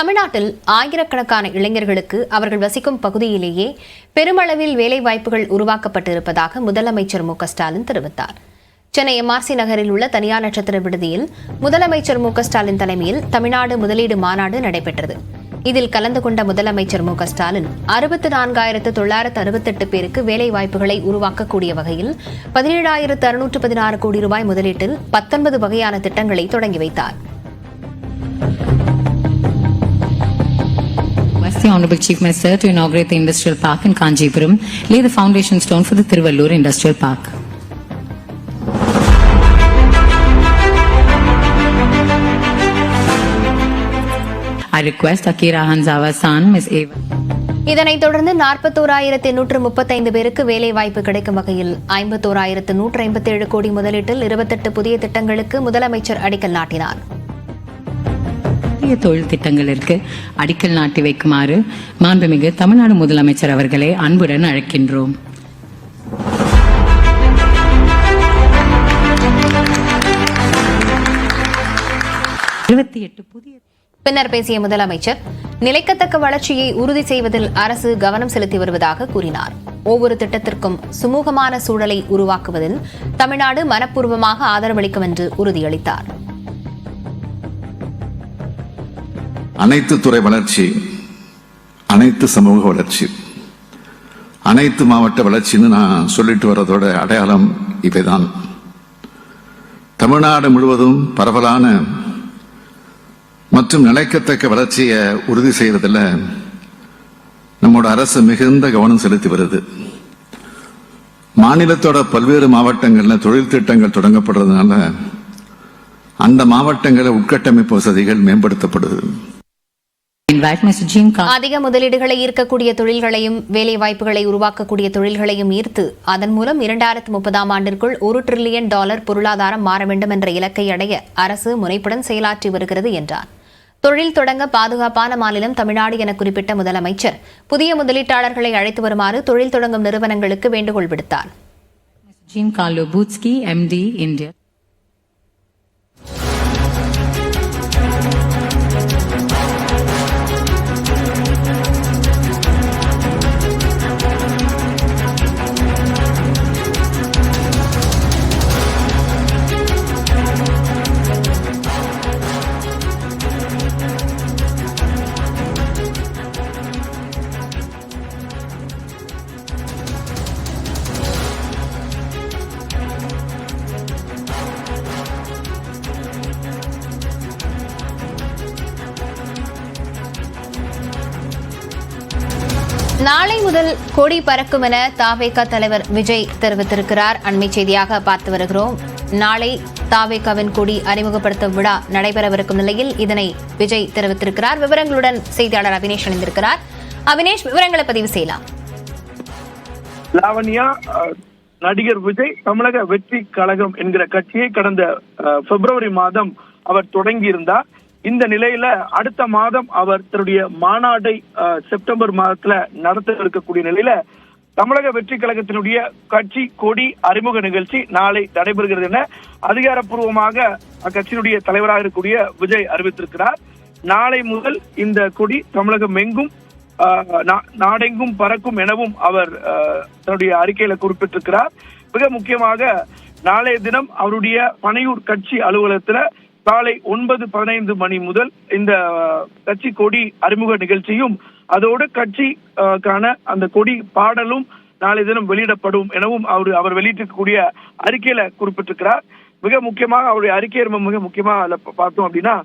தமிழ்நாட்டில் ஆயிரக்கணக்கான இளைஞர்களுக்கு அவர்கள் வசிக்கும் பகுதியிலேயே பெருமளவில் வேலைவாய்ப்புகள் உருவாக்கப்பட்டிருப்பதாக முதலமைச்சர் மு ஸ்டாலின் தெரிவித்தார். சென்னை எம்ஆர்சி நகரில் உள்ள தனியார் நட்சத்திர விடுதியில் முதலமைச்சர் மு ஸ்டாலின் தலைமையில் தமிழ்நாடு முதலீடு மாநாடு நடைபெற்றது. இதில் கலந்து கொண்ட முதலமைச்சர் மு ஸ்டாலின் அறுபத்து நான்காயிரத்து தொள்ளாயிரத்து அறுபத்தெட்டு பேருக்கு வேலைவாய்ப்புகளை உருவாக்கக்கூடிய வகையில் பதினேழாயிரத்து அறுநூற்று பதினாறு கோடி ரூபாய் முதலீட்டில் பத்தொன்பது வகையான திட்டங்களை தொடங்கி வைத்தார். Request the Honorable Chief Minister to inaugurate the industrial park in Kanjipuram, lay the foundation stone for the Tiruvallur Industrial Park. I request Akira Hanzawa's son, Ms. Ava. இதனைத் தொடர்ந்து நாற்பத்தோராயிரத்து எண்ணூற்று முப்பத்தைந்து பேருக்கு வேலைவாய்ப்பு கிடைக்கும் வகையில் ஐம்பத்தோராயிரத்து நூற்று ஐம்பத்தேழு கோடி முதலீட்டில் இருபத்தெட்டு புதிய திட்டங்களுக்கு முதலமைச்சர் அடிக்கல் நாட்டினார் நிறைய தொழில் திட்டங்களிற்கு அடிக்கல் நாட்டி வைக்குமாறு மாண்புமிகு தமிழ்நாடு முதலமைச்சர் அவர்களை அன்புடன் அழைக்கின்றோம். இருபத்தி எட்டு புதிய பின்னர் பேசிய முதலமைச்சர் நிலைக்கத்தக்க வளர்ச்சியை உறுதி செய்வதில் அரசு கவனம் செலுத்தி வருவதாக கூறினார். ஒவ்வொரு திட்டத்திற்கும் சுமூகமான சூழலை உருவாக்குவதில் தமிழ்நாடு மனப்பூர்வமாக ஆதரவளிக்கும் என்று உறுதியளித்தாா் அனைத்து துறை வளர்ச்சி அனைத்து சமூக வளர்ச்சி. அனைத்து மாவட்ட வளர்ச்சின்னு நான் சொல்லிட்டு வர்றதோட அடையாளம் இவைதான். தமிழ்நாடு முழுவதும் பரவலான மற்றும் நிலைக்கத்தக்க வளர்ச்சியை உறுதி செய்வதில் நம்மோட அரசு மிகுந்த கவனம் செலுத்தி வருது. மாநிலத்தோட பல்வேறு மாவட்டங்களில் தொழில் திட்டங்கள் தொடங்கப்படுறதுனால அந்த மாவட்டங்களில் உட்கட்டமைப்பு வசதிகள் மேம்படுத்தப்படுது. அதிக முதலீடுகளை ஈர்க்கக்கூடிய தொழில்களையும் வேலைவாய்ப்புகளை உருவாக்கக்கூடிய தொழில்களையும் ஈர்த்து அதன் மூலம் இரண்டாயிரத்து முப்பதாம் ஆண்டிற்குள் ஒரு டிரில்லியன் டாலர் பொருளாதாரம் மாற வேண்டும் என்ற இலக்கை அடைய அரசு முனைப்புடன் செயலாற்றி வருகிறது என்றார். தொழில் தொடங்க பாதுகாப்பான மாநிலம் தமிழ்நாடு என குறிப்பிட்ட முதலமைச்சர் புதிய முதலீட்டாளர்களை அழைத்து வருமாறு தொழில் தொடங்கும் நிறுவனங்களுக்கு வேண்டுகோள் விடுத்தார். நாளை முதல் கொடி பறக்கும் என தாவேகா தலைவர் விஜய் தெரிவித்திருக்கிறார். அண்மை செய்தியாக பார்த்து வருகிறோம். நாளை தாவேகாவின் கொடி அறிமுகப்படுத்தும் விழா நடைபெறவிருக்கும் நிலையில் இதனை விஜய் தெரிவித்திருக்கிறார். விவரங்களுடன் செய்தியாளர் அபினேஷ் இணைந்திருக்கிறார். அபினேஷ் விவரங்களை பதிவு செய்யலாம். லாவண்யா நடிகர் விஜய் தமிழக வெற்றி கழகம் என்கிற கட்சியை கடந்த பிப்ரவரி மாதம் அவர் தொடங்கியிருந்தார். இந்த நிலையில அடுத்த மாதம் அவர் தன்னுடைய மாநாட்டை செப்டம்பர் மாதத்துல நடத்த இருக்கக்கூடிய நிலையில தமிழக வெற்றி கழகத்தினுடைய கட்சி கொடி அறிமுக நிகழ்ச்சி நாளை நடைபெறுகிறது என அதிகாரப்பூர்வமாக அக்கட்சியினுடைய தலைவராக இருக்கக்கூடிய விஜய் அறிவித்திருக்கிறார். நாளை முதல் இந்த கொடி தமிழகம் எங்கும் ஆஹ் நா- நாடெங்கும் பறக்கும் எனவும் அவர் தன்னுடைய அறிக்கையில குறிப்பிட்டிருக்கிறார். மிக முக்கியமாக நாளைய தினம் அவருடைய பனையூர் கட்சி அலுவலகத்துல காலை ஒன்பது பதினைந்து மணி முதல் இந்த கட்சி கொடி அறிமுக நிகழ்ச்சியும் அதோடு கட்சிக்கான அந்த கொடி பாடலும் நாளை தினம் வெளியிடப்படும் எனவும் அவர் அவர் வெளியிட்டிருக்கக்கூடிய அறிக்கையில குறிப்பிட்டிருக்கிறார். மிக முக்கியமாக அவருடைய அறிக்கை ரொம்ப மிக முக்கியமா அதில் பார்த்தோம் அப்படின்னா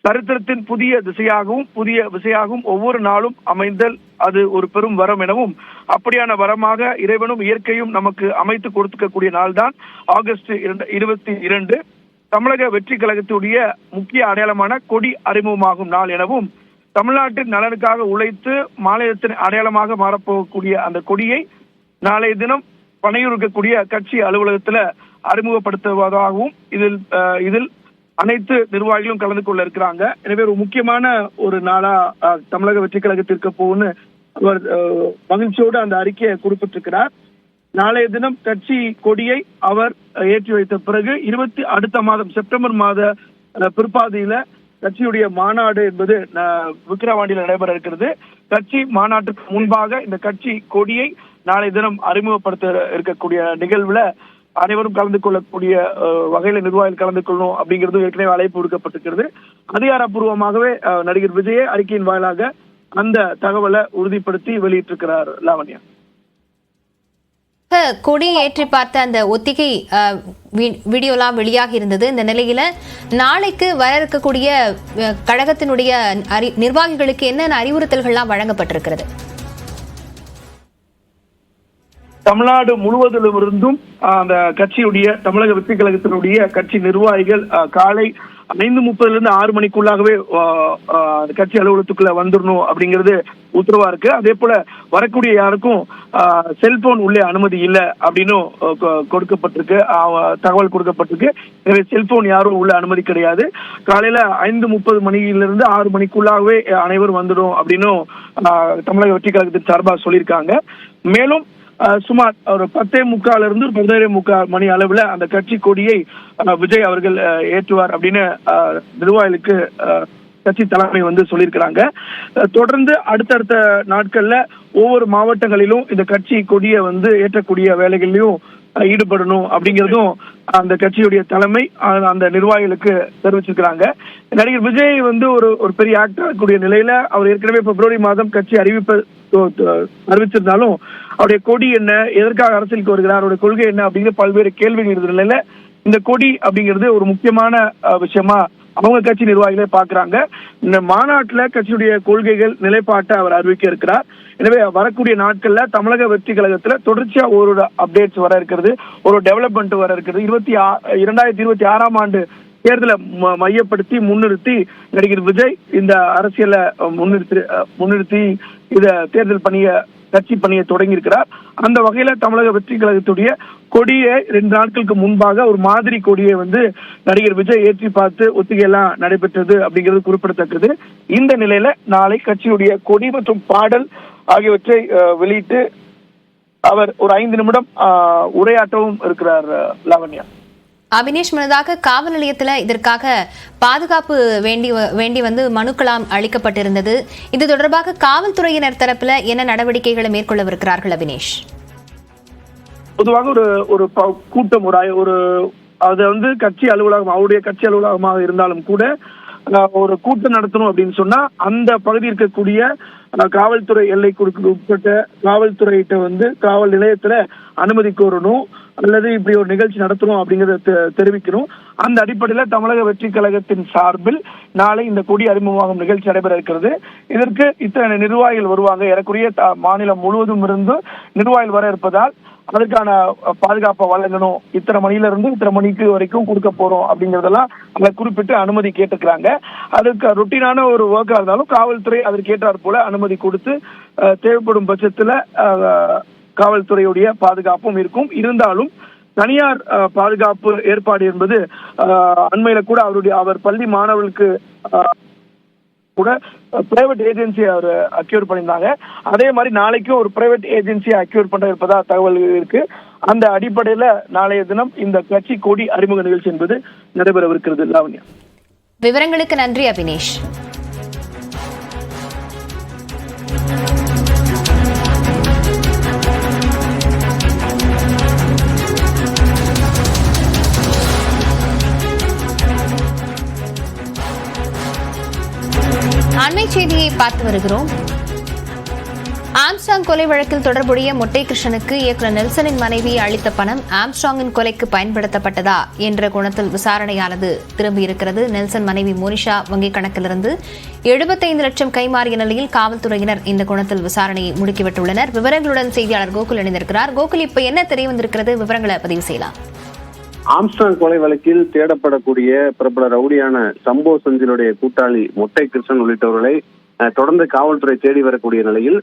சரித்திரத்தின் புதிய திசையாகவும் புதிய விசையாகவும் ஒவ்வொரு நாளும் அமைந்தல் அது ஒரு பெரும் வரம் எனவும் அப்படியான வரமாக இறைவனும் இயற்கையும் நமக்கு அமைத்து கொடுத்துக்கக்கூடிய நாள் தான் ஆகஸ்ட் இரண்டு- இருபத்தி இரண்டு. தமிழக வெற்றி கழகத்துடைய முக்கிய அடையாளமான கொடி அறிமுகமாகும் நாள் எனவும் தமிழ்நாட்டின் நலனுக்காக உழைத்து மாநிலத்தின் அடையாளமாக மாறப்போகக்கூடிய அந்த கொடியை நாளைய தினம் பனையூர் இருக்கக்கூடிய கட்சி அலுவலகத்துல அறிமுகப்படுத்துவதாகவும் இதில் அஹ், இதில் அனைத்து நிர்வாகிகளும் கலந்து கொள்ள இருக்கிறாங்க. எனவே ஒரு முக்கியமான ஒரு நாளா அஹ், தமிழக வெற்றி கழகத்திற்கு போகும்னு அவர் மகிழ்ச்சியோடு அந்த அறிக்கையை குறிப்பிட்டிருக்கிறார். நாளைய தினம் கட்சி கொடியை அவர் ஏற்றி வைத்த பிறகு இருபத்தி அடுத்த மாதம் செப்டம்பர் மாத பிற்பாதையில பிற்பாதியில கட்சியுடைய மாநாடு என்பது விக்கிரவாண்டியில் நடைபெற இருக்கிறது. கட்சி மாநாட்டுக்கு முன்பாக இந்த கட்சி கொடியை நாளை தினம் அறிமுகப்படுத்த இருக்கக்கூடிய நிகழ்வுல அனைவரும் கலந்து கொள்ளக்கூடிய அஹ், வகையில நிர்வாகிகள் கலந்து கொள்ளணும் அப்படிங்கிறது ஏற்கனவே அழைப்பு விடுக்கப்பட்டிருக்கிறது. அதிகாரப்பூர்வமாகவே அஹ், நடிகர் விஜயே அறிக்கையின் வாயிலாக அந்த தகவலை உறுதிப்படுத்தி வெளியிட்டிருக்கிறார் லாவண்யா. கொடி ஏற்றி பார்த்த அந்த ஒத்திகை வீடியோலாம் வெளியாகி இருந்தது. இந்த நிலையில நாளைக்கு வர இருக்கக்கூடிய கழகத்தினுடைய அறி- நிர்வாகிகளுக்கு என்னென்ன அறிவுறுத்தல்கள்லாம் வழங்கப்பட்டிருக்கிறது? தமிழ்நாடு முழுவதிலும் இருந்தும் அந்த கட்சியுடைய தமிழக வெற்றி கழகத்தினுடைய கட்சி நிர்வாகிகள் காலை ஐந்து முப்பதுல இருந்து ஆறு மணிக்குள்ளாகவே ஆஹ், கட்சி அலுவலகத்துக்குள்ள வந்துடணும் அப்படிங்கிறது உத்தரவா இருக்கு. அதே போல வரக்கூடிய யாருக்கும் செல்போன் உள்ளே அனுமதி இல்லை அப்படின்னு கொ- கொடுக்கப்பட்டிருக்கு. தகவல் கொடுக்கப்பட்டிருக்கு. எனவே செல்போன் யாரும் உள்ள அனுமதி கிடையாது. காலையில ஐந்து முப்பது மணியிலிருந்து ஆறு மணிக்குள்ளாகவே அனைவரும் வந்துடும் அப்படின்னும் ஆஹ், தமிழக வெற்றி கழகத்தின் சார்பாக சொல்லியிருக்காங்க. மேலும் சுமார் ஒரு பத்தே முக்கால இருந்து ஒரு பதினேழு முக்கால் மணி அளவுல அந்த கட்சி கொடியை விஜய் அவர்கள் ஏற்றுவார் அப்படின்னு அஹ், நிர்வாகிகளுக்கு கட்சி தலைமை வந்து சொல்லியிருக்கிறாங்க. தொடர்ந்து அடுத்தடுத்த நாட்கள்ல ஒவ்வொரு மாவட்டங்களிலும் இந்த கட்சி கொடியை வந்து ஏற்றக்கூடிய வேலைகளிலும் ஈடுபடணும் அப்படிங்கிறதும் அந்த கட்சியுடைய தலைமை அந்த நிர்வாகிகளுக்கு தெரிவிச்சிருக்கிறாங்க. நடிகர் விஜய் வந்து ஒரு ஒரு பெரிய ஆக்டர் கூடிய நிலையில அவர் ஏற்கனவே பிப்ரவரி மாதம் கட்சி அறிவிப்பு அறிவிச்சிருந்தாலும் அவருடைய கொடி என்ன எதற்காக அரசியலுக்கு வருகிறார் அவருடைய கொள்கை என்ன அப்படிங்கிற பல்வேறு கேள்விகள் இருந்த நிலையில இந்த கொடி அப்படிங்கிறது ஒரு முக்கியமான விஷயமா அவங்க கட்சி நிர்வாகிகளே பாக்குறாங்க. இந்த மாநாட்டுல கட்சியுடைய கொள்கைகள் நிலைப்பாட்டை அவர் அறிவிக்க இருக்கிறார். எனவே வரக்கூடிய நாட்கள்ல தமிழக வெற்றி கழகத்துல தொடர்ச்சியா ஒரு அப்டேட்ஸ் வர இருக்கிறது ஒரு டெவலப்மெண்ட் வர இருக்கிறது. இருபத்தி இரண்டாயிரத்தி இருபத்தி ஆறாம் ஆண்டு தேர்தலை ம- மையப்படுத்தி முன்னிறுத்தி நடிகர் விஜய் இந்த அரசியல முன்னிறுத்தி அஹ், முன்னிறுத்தி இத தேர்தல் பணிய கட்சி பணியை தொடங்கி இருக்கிறார் அந்த வகையில தமிழக வெற்றி கழகத்துடைய கொடியை ரெண்டு நாட்களுக்கு முன்பாக ஒரு மாதிரி கொடியை வந்து நடிகர் விஜய் ஏற்றி பார்த்து ஒத்திகை எல்லாம் நடைபெற்றது அப்படிங்கிறது குறிப்பிடத்தக்கது. இந்த நிலையில நாளை கட்சியுடைய கொடி மற்றும் பாடல் ஆகியவற்றை அஹ், வெளியிட்டு அவர் ஒரு ஐந்து நிமிடம் உரையாற்றவும் இருக்கிறார் லாவண்யா. அபினேஷ் முன்னதாக காவல் நிலையத்துல இதற்காக பாதுகாப்பு வேண்டி வேண்டி வந்து மனுக்களாம் அளிக்கப்பட்டிருந்தது. இது தொடர்பாக காவல்துறையினர் தரப்புல என்ன நடவடிக்கைகளை மேற்கொள்ளவிருக்கிறார்கள் அபினேஷ் பொதுவாக ஒரு ஒரு கூட்டம் ஒரு ஒரு அது வந்து கட்சி அலுவலகம் அவருடைய கட்சி அலுவலகமாக இருந்தாலும் கூட ஒரு கூட்டம் நடத்தணும் அப்படின்னு சொன்னா அந்த பகுதியில் இருக்கக்கூடிய காவல்துறை எல்லைக்கு உட்பட்ட காவல்துறையிட்ட வந்து காவல் நிலையத்துல அனுமதி கோரணும் அல்லது இப்படி ஒரு நிகழ்ச்சி நடத்தணும் அப்படிங்கறத தெ- தெரிவிக்கணும். அந்த அடிப்படையில தமிழக வெற்றி கழகத்தின் சார்பில் நாளை இந்த கொடி அறிமுகமாகும் நிகழ்ச்சி நடைபெற இருக்கிறது. இதற்கு இத்தனை நிர்வாகிகள் வருவாங்க. ஏறக்குரிய த- மாநிலம் முழுவதும் இருந்து நிர்வாகிகள் வர இருப்பதால் அதற்கான பாதுகாப்பை வழங்கணும். இத்தனை மணில இருந்து இத்தனை மணிக்கு வரைக்கும் கொடுக்க போறோம் அப்படிங்கறதெல்லாம் அதை குறிப்பிட்டு அனுமதி கேட்டுக்கிறாங்க அதுக்கு ரொட்டீனான ஒரு ஒர்க்கா இருந்தாலும் காவல்துறை அதற்கு போல அனுமதி கொடுத்து அஹ், தேவைப்படும் பட்சத்துல காவல்துறையுடைய பாதுகாப்பும் இருக்கும். இருந்தாலும் தனியார் அஹ், பாதுகாப்பு ஏற்பாடு என்பது அண்மையில கூட அவருடைய அவர் பள்ளி மாணவர்களுக்கு கூட பிரைவேட் ஏஜென்சி அவர் அக்யூர் பண்ணியிருந்தாங்க. அதே மாதிரி நாளைக்கும் ஒரு பிரைவேட் ஏஜென்சியை அக்யூர் பண்ண இருப்பதா தகவல் இருக்கு. அந்த அடிப்படையில நாளைய தினம் இந்த கட்சி கொடி அறிமுக நிகழ்ச்சி என்பது நடைபெறவிருக்கிறது. லாவண்யா. விவரங்களுக்கு நன்றி அபினேஷ். அண்மை செய்தியை பார்த்து வருகிறோம். ஆம்ஸ்டாங் கொலை வழக்கில் தொடர்புடைய மொட்டை கிருஷ்ணனுக்கு இயக்குநர் நெல்சனின் மனைவி அளித்த பணம் ஆம்ஸ்டாங்கின் கொலைக்கு பயன்படுத்தப்பட்டதா என்ற குணத்தில் விசாரணையானது திரும்பியிருக்கிறது. நெல்சன் மனைவி மோனிஷா வங்கிக் கணக்கிலிருந்து எழுபத்தைந்து லட்சம் கைமாறிய நிலையில் காவல்துறையினர் இந்த குணத்தில் விசாரணையை முடுக்கிவிட்டுள்ளனர். விவரங்களுடன் செய்தியாளர் கோகுல் இணைந்திருக்கிறார். கோகுல் இப்ப என்ன தெரிய வந்திருக்கிறது? விவரங்களை பதிவு செய்யலாம். ஆம்ஸ்டாங் கொலை வழக்கில் தேடப்படக்கூடிய பிரபல ரவுடியான சம்போ செந்திலுடைய கூட்டாளி மொட்டை கிருஷ்ணன் உள்ளிட்டவர்களை அஹ், தொடர்ந்து காவல்துறை தேடி வரக்கூடிய நிலையில்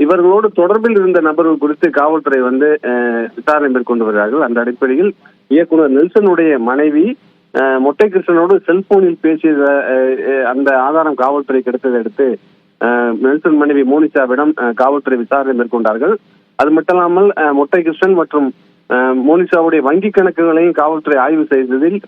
இவர்களோடு தொடர்பில் இருந்த நபர்கள் குறித்து காவல்துறை வந்து விசாரணை மேற்கொண்டு வருகிறார்கள். அந்த அடிப்படையில் இயக்குனர் நெல்சனுடைய மனைவி மொட்டை கிருஷ்ணனோடு செல்போனில் பேசிய அந்த ஆதாரம் காவல்துறை கிடைத்ததை அடுத்து அஹ், நெல்சன் மனைவி மோனிஷாவிடம் காவல்துறை விசாரணை மேற்கொண்டார்கள். அது மட்டும் இல்லாமல் மொட்டை கிருஷ்ணன் மற்றும் மோனிஷாவுடைய வங்கி கணக்குகளையும் காவல்துறை ஆய்வு செய்ததில்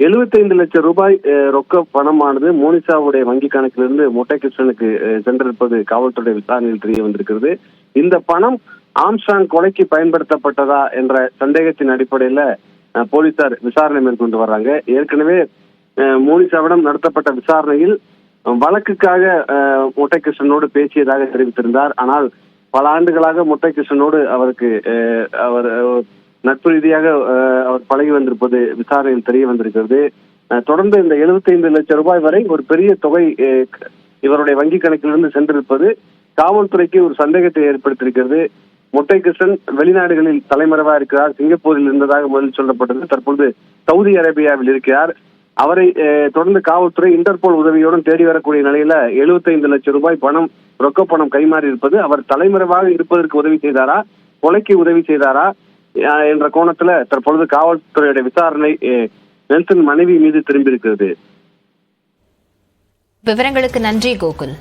75 லட்சம் ரூபாய் ரொக்க பணமானது மோனிஷாவுடைய வங்கி கணக்கிலிருந்து மொட்டை கிருஷ்ணனுக்கு சென்றிருப்பது காவல்துறை விசாரணையில் தெரிய வந்திருக்கிறது. இந்த பணம் ஆம்ஸ்டாங் கொலைக்கு பயன்படுத்தப்பட்டதா என்ற சந்தேகத்தின் அடிப்படையில போலீசார் விசாரணை மேற்கொண்டு வர்றாங்க. ஏற்கனவே மோனிஷாவிடம் நடத்தப்பட்ட விசாரணையில் வழக்குக்காக அஹ், மொட்டை கிருஷ்ணனோடு பேசியதாக தெரிவித்திருந்தார். ஆனால் பல ஆண்டுகளாக மொட்டை கிருஷ்ணனோடு அவருக்கு அஹ், அவர் நட்பு ரீதியாக அவர் பழகி வந்திருப்பது விசாரணையில் தெரிய வந்திருக்கிறது. தொடர்ந்து இந்த 75 லட்சம் ரூபாய் வரை ஒரு பெரிய தொகை இவருடைய வங்கி கணக்கிலிருந்து சென்றிருப்பது காவல்துறைக்கு ஒரு சந்தேகத்தை ஏற்படுத்தியிருக்கிறது. மொட்டை கிருஷ்ணன் வெளிநாடுகளில் தலைமறைவா இருக்கிறார். சிங்கப்பூரில் இருந்ததாக முதலில் சொல்லப்பட்டது. தற்பொழுது சவுதி அரேபியாவில் இருக்கிறார். அவரை தொடர்ந்து காவல்துறை இன்டர்போல் உதவியுடன் தேடி வரக்கூடிய நிலையில 75 லட்சம் ரூபாய் பணம் ரொக்க பணம் கைமாறி இருப்பது அவர் தலைமறைவாக இருப்பதற்கு உதவி செய்தாரா? கொலைக்கு உதவி செய்தாரா? என்ற கோணத்துல தற்பொழுது காவல்துறையுடைய விசாரணை நெல்சன் மனைவி மீது திரும்பி இருக்கிறது விவரங்களுக்கு நன்றி கோகுல்.